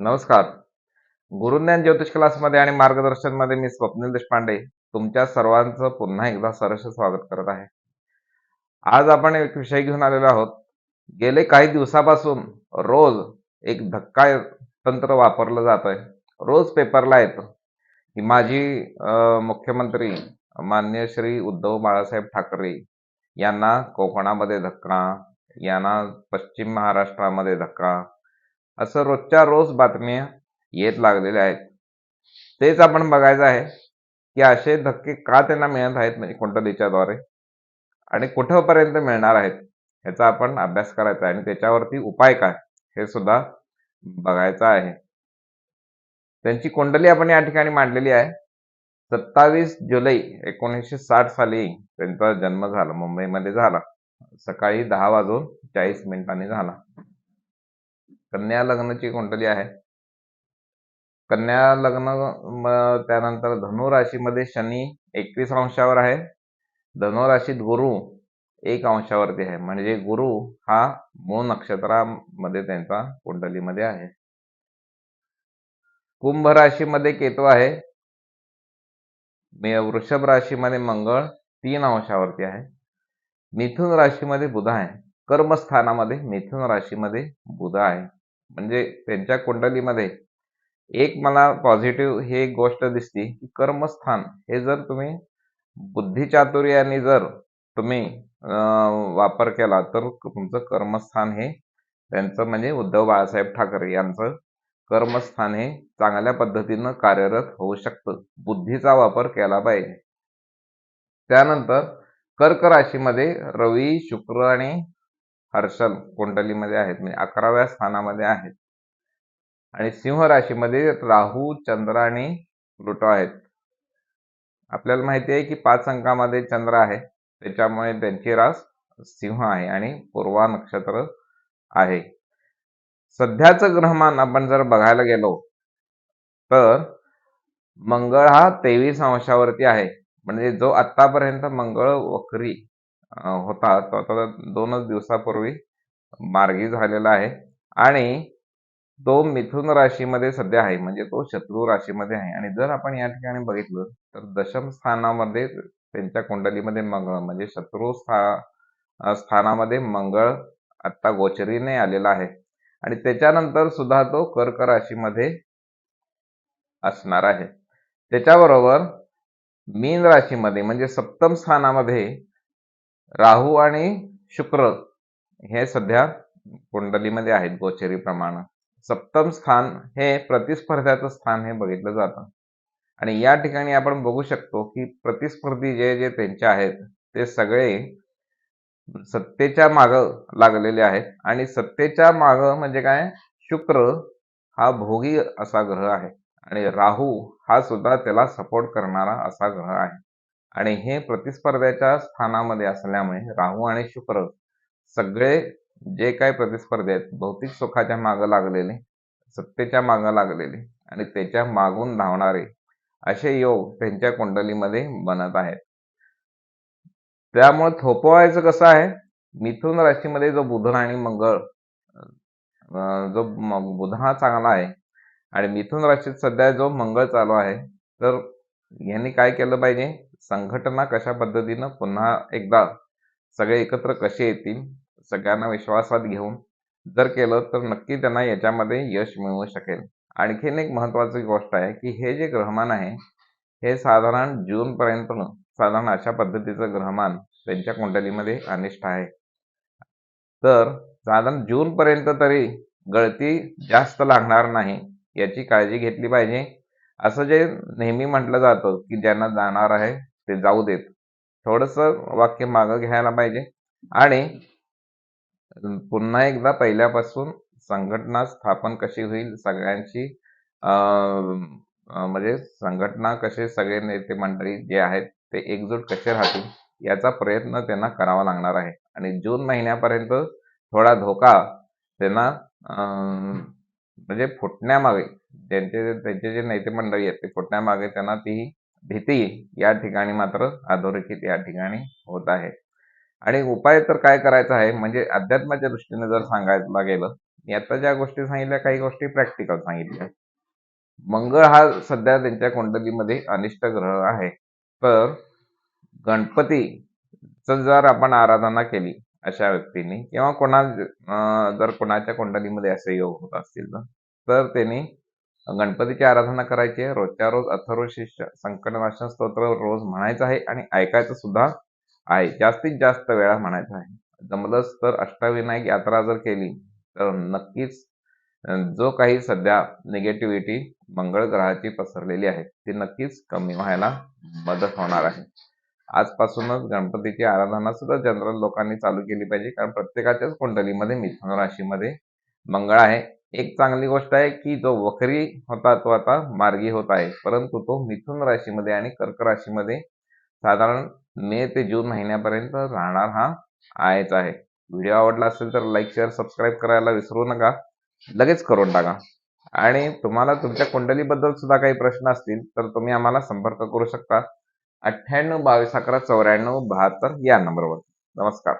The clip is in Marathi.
नमस्कार. गुरुज्ञान ज्योतिष क्लासमध्ये आणि मार्गदर्शनमध्ये मी स्वप्नील देशपांडे तुमच्या सर्वांचं पुन्हा एकदा सरस स्वागत करत आहे. आज आपण एक विषय घेऊन आलेलो आहोत. गेले काही दिवसापासून रोज एक धक्का तंत्र वापरलं जात आहे रोज पेपरला येतं की माजी मुख्यमंत्री मान्य श्री उद्धव बाळासाहेब ठाकरे यांना कोकणामध्ये धक्का यांना पश्चिम महाराष्ट्रामध्ये धक्का असं रोजच्या रोज बातम्या येत लागलेल्या आहेत. तेच आपण बघायचं आहे की असे धक्के का त्यांना मिळत आहेत म्हणजे कुंडलीच्या द्वारे? आणि कुठंपर्यंत मिळणार आहेत? ह्याचा आपण अभ्यास करायचा आहे आणि त्याच्यावरती उपाय काय? हे सुद्धा बघायचं आहे. त्यांची कुंडली आपण या ठिकाणी मांडलेली आहे. सत्तावीस जुलै एकोणीसशे साठ साली त्यांचा जन्म झाला मुंबईमध्ये झाला. सकाळी दहा वाजून चाळीस मिनिटांनी झाला. कन्या लग्नाची कुंडली आहे. कन्या लग्न त्यानंतर धनु राशीमध्ये शनी एकवीस अंशावर आहे. धनु राशीत गुरु एक अंशावरती आहे. म्हणजे गुरु हा मूळ नक्षत्रामध्ये त्यांचा कुंडलीमध्ये आहे. कुंभ राशीमध्ये केतू आहे. वृषभ राशीमध्ये मंगळ तीन अंशावरती आहे. मिथुन राशीमध्ये बुध आहे. कर्मस्थानामध्ये मिथुन राशीमध्ये बुध आहे. म्हणजे त्यांच्या कुंडलीमध्ये एक मला पॉझिटिव्ह ही एक गोष्ट दिसती की कर्मस्थान हे जर तुम्ही बुद्धिचातुर्याने जर तुम्ही वापर केला तर तुमचं कर्मस्थान हे त्यांचं म्हणजे उद्धव बाळासाहेब ठाकरे यांचं कर्मस्थान हे चांगल्या पद्धतीनं कार्यरत होऊ शकतं. बुद्धीचा वापर केला पाहिजे. त्यानंतर कर्क राशीमध्ये रवी शुक्र आणि हर्षल कुंडलीमध्ये आहेत. म्हणजे अकराव्या स्थानामध्ये आहेत. आणि सिंह राशीमध्ये राहू चंद्र आणि प्लुटो आहेत. आपल्याला माहिती आहे की पाच अंकामध्ये चंद्र आहे. त्याच्यामुळे त्यांची रास सिंह आहे आणि पूर्वा नक्षत्र आहे. सध्याचं ग्रहमान आपण जर बघायला गेलो तर मंगळ हा तेवीस अंशावरती आहे. म्हणजे जो आतापर्यंत मंगळ वक्री होता. तो आता दोनच दिवसापूर्वी मार्गी झालेला आहे. आणि तो मिथुन राशीमध्ये सध्या आहे. म्हणजे तो शत्रू राशीमध्ये आहे. आणि जर आपण या ठिकाणी बघितलं तर दशम स्थानामध्ये त्यांच्या कुंडलीमध्ये मंगळ म्हणजे शत्रू स्था स्थानामध्ये मंगळ आता गोचरीने आलेला आहे. आणि त्याच्यानंतर सुद्धा तो कर्क राशीमध्ये असणार आहे. त्याच्याबरोबर मीन राशीमध्ये म्हणजे सप्तम स्थानामध्ये राहू आणि शुक्र हे सध्या कुंडलीमध्ये आहेत गोचरी प्रमाण. सप्तम स्थान हे प्रतिस्पर्ध्याचं स्थान हे बघितलं जातं. आणि या ठिकाणी आपण बघू शकतो की प्रतिस्पर्धी जे जे त्यांचे आहेत ते सगळे सत्तेच्या माग लागलेले आहेत. आणि सत्तेच्या माग म्हणजे काय? शुक्र हा भोगी असा ग्रह आहे. आणि राहू हा सुद्धा त्याला सपोर्ट करणारा असा ग्रह आहे. आणि हे प्रतिस्पर्ध्याच्या स्थानामध्ये असल्यामुळे राहू आणि शुक्र सगळे जे काही प्रतिस्पर्धी आहेत भौतिक सुखाच्या मागं लागलेले सत्तेच्या मागं लागलेले आणि त्याच्या मागून धावणारे असे योग त्यांच्या कुंडलीमध्ये बनत आहेत. त्यामुळे थोपवायचं कसं आहे? मिथुन राशीमध्ये जो बुध आणि मंगळ जो बुध हा चांगला आहे आणि मिथुन राशीत सध्या जो मंगळ चालू आहे तर यांनी काय केलं पाहिजे? संघटना कशा पद्धतीनं पुन्हा एकदा सगळे एकत्र कसे येतील सगळ्यांना विश्वासात घेऊन जर केलं तर नक्की त्यांना याच्यामध्ये यश मिळू शकेल. आणखीन एक महत्वाची गोष्ट आहे की हे जे ग्रहमान आहे हे साधारण जूनपर्यंत साधारण अशा पद्धतीचं ग्रहमान त्यांच्या कुंडलीमध्ये अनिष्ट आहे. तर साधारण जूनपर्यंत तरी गळती जास्त लागणार नाही याची काळजी घेतली पाहिजे. असं जे नेहमी म्हटलं जातं की ज्यांना जाणार आहे ते जाऊ देत. थोडस वाक्य मागं घ्यायला पाहिजे. आणि पुन्हा एकदा पहिल्यापासून संघटना स्थापन कशी होईल सगळ्यांची म्हणजे संघटना कसे सगळे नेते मंडळी जे आहेत ते एकजूट कसे राहतील याचा प्रयत्न त्यांना करावा लागणार आहे. आणि जून महिन्यापर्यंत थोडा धोका त्यांना म्हणजे फुटण्यामागे त्यांचे त्यांचे जे नेते मंडळी आहेत ते फुटण्यामागे त्यांना ती भीती या ठिकाणी मात्र अधोरेखित या ठिकाणी होत आहे. आणि उपाय तर काय करायचा आहे? म्हणजे अध्यात्माच्या दृष्टीने जर सांगायला गेलं मी आता ज्या गोष्टी सांगितल्या काही गोष्टी प्रॅक्टिकल सांगितल्या. मंगळ हा सध्या त्यांच्या कुंडलीमध्ये अनिष्ट ग्रह आहे. तर गणपतीचं जर आपण आराधना केली अशा व्यक्तींनी किंवा कोणा जर कोणाच्या कुंडलीमध्ये असे योग होत असतील तर त्यांनी गणपतीची आराधना करायची आहे. रोजच्या रोज अथर्व शिष्य संकटनाशन स्तोत्र रोज म्हणायचं आहे आणि ऐकायचं सुद्धा आहे. जास्तीत जास्त वेळा म्हणायचं आहे. जमलंच तर अष्टविनायक यात्रा जर केली तर नक्कीच जो काही सध्या निगेटिव्हिटी मंगळ ग्रहाची पसरलेली आहे ती नक्कीच कमी व्हायला मदत होणार आहे. आजपासूनच गणपतीची आराधना सुद्धा जनरल लोकांनी चालू केली पाहिजे कारण प्रत्येकाच्याच कुंडलीमध्ये मिथुन राशीमध्ये मंगळ आहे. एक चांगली गोष्ट आहे की जो वक्री होता तो आता मार्गी होत आहे. परंतु तो मिथुन राशीमध्ये आणि कर्क राशीमध्ये साधारण मे ते जून महिन्यापर्यंत राहणार हा आहेच आहे. व्हिडिओ आवडला असेल तर लाईक शेअर सबस्क्राईब करायला विसरू नका. लगेच करून टाका. आणि तुम्हाला तुमच्या कुंडलीबद्दल सुद्धा काही प्रश्न असतील तर तुम्ही आम्हाला संपर्क करू शकता. अठ्ठ्याण्णव बावीस अकरा चौऱ्याण्णव बहात्तर या नंबरवर नमस्कार.